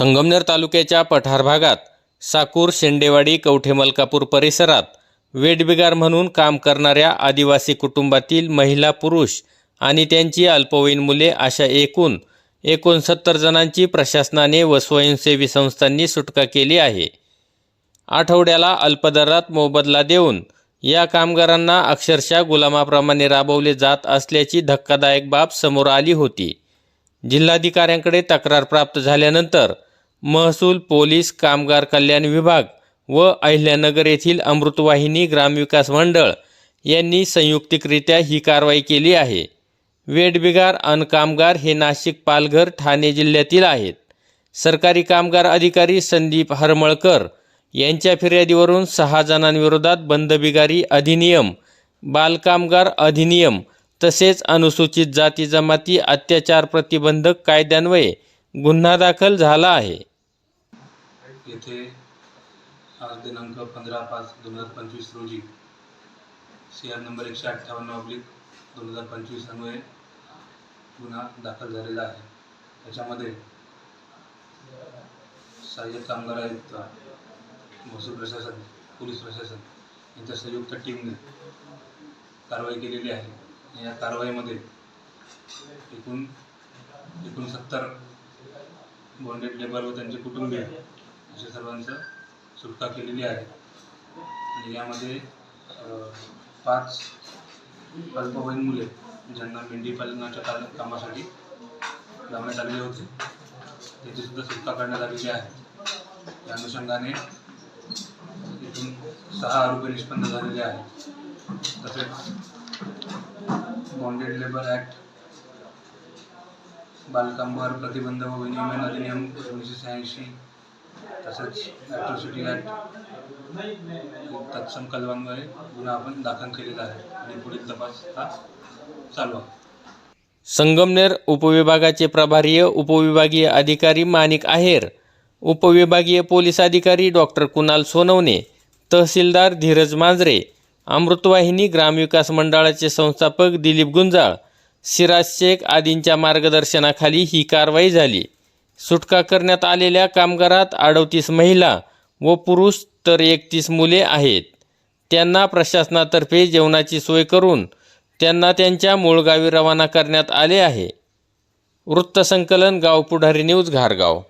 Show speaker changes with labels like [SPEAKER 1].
[SPEAKER 1] संगमनेर तालुक्याच्या पठार भागात साकूर शेंडेवाडी कवठे मलकापूर परिसरात वेटबिगार म्हणून काम करणाऱ्या आदिवासी कुटुंबातील महिला पुरुष आणि त्यांची अल्पवयीन मुले अशा एकूण एकोणसत्तर जणांची प्रशासनाने व स्वयंसेवी संस्थांनी सुटका केली आहे. आठवड्याला अल्पदरात मोबदला देऊन या कामगारांना अक्षरशः गुलामाप्रमाणे राबवले जात असल्याची धक्कादायक बाब समोर आली होती. जिल्हाधिकाऱ्यांकडे तक्रार प्राप्त झाल्यानंतर महसूल पोलीस कामगार कल्याण विभाग व अहिल्यानगर येथील अमृतवाहिनी ग्रामविकास मंडळ यांनी संयुक्तिकरित्या ही कारवाई केली आहे. वेटबिगार अन कामगार हे नाशिक पालघर ठाणे जिल्ह्यातील आहेत. सरकारी कामगार अधिकारी संदीप हरमळकर यांच्या फिर्यादीवरून सहा जणांविरोधात बंदबिगारी अधिनियम बालकामगार अधिनियम तसेच अनुसूचित जाती जमाती अत्याचार प्रतिबंधक कायद्यान्वये गुन्हा दाखल झाला आहे.
[SPEAKER 2] येथे आज दिनांक पंधरा पाच दोन हजार पंचवीस रोजी सी आर नंबर एकशे अठ्ठावन्न ऑब्लिक दोन हजार पंचवीस अन्वये गुन्हा दाखल झालेला आहे. त्याच्यामध्ये सहाय्यक कामगार आयुक्त महसूल प्रशासन पोलीस प्रशासन यांच्या संयुक्त टीमने कारवाई केलेली आहे. या कारवाईमध्ये एकूण एकोणसत्तर बॉन्डेड लेबर व त्यांचे कुटुंबीय अशा सर्वांचं सुटका केलेली आहे. आणि यामध्ये पाच अल्पवयीन मुले ज्यांना मेंढी पालनाच्या का कामासाठी लावण्यात आलेले होते त्याची सुद्धा सुटका करण्यात आलेली आहे. त्या अनुषंगाने इथून सहा आरोपी निष्पन्न झालेले आहेत. तसेच बॉन्डेड लेबर ॲक्ट बालकामगार प्रतिबंध व विनियमन अधिनियम एकोणीसशे शहाऐंशी तसेच ॲट्रॉसिटी ॲक्ट तत्सम कलमांमुळे गुन्हा आपण दाखल केलेला आहे आणि पुढील तपास हा चालू आहे.
[SPEAKER 1] संगमनेर उपविभागाचे प्रभारीय उपविभागीय अधिकारी माणिक आहेर उपविभागीय पोलीस अधिकारी डॉक्टर कुणाल सोनवणे तहसीलदार धीरज मांजरे अमृतवाहिनी ग्रामविकास मंडळाचे संस्थापक दिलीप गुंजाळ सिराज शेख आदींच्या मार्गदर्शनाखाली ही कारवाई झाली. सुटका करण्यात आलेल्या कामगारात अडतीस महिला व पुरुष तर एकतीस मुले आहेत. त्यांना प्रशासनातर्फे जेवणाची सोय करून त्यांना त्यांच्या मूळ गावी रवाना करण्यात आले आहे. वृत्तसंकलन गाव पुढारी न्यूज घारगाव.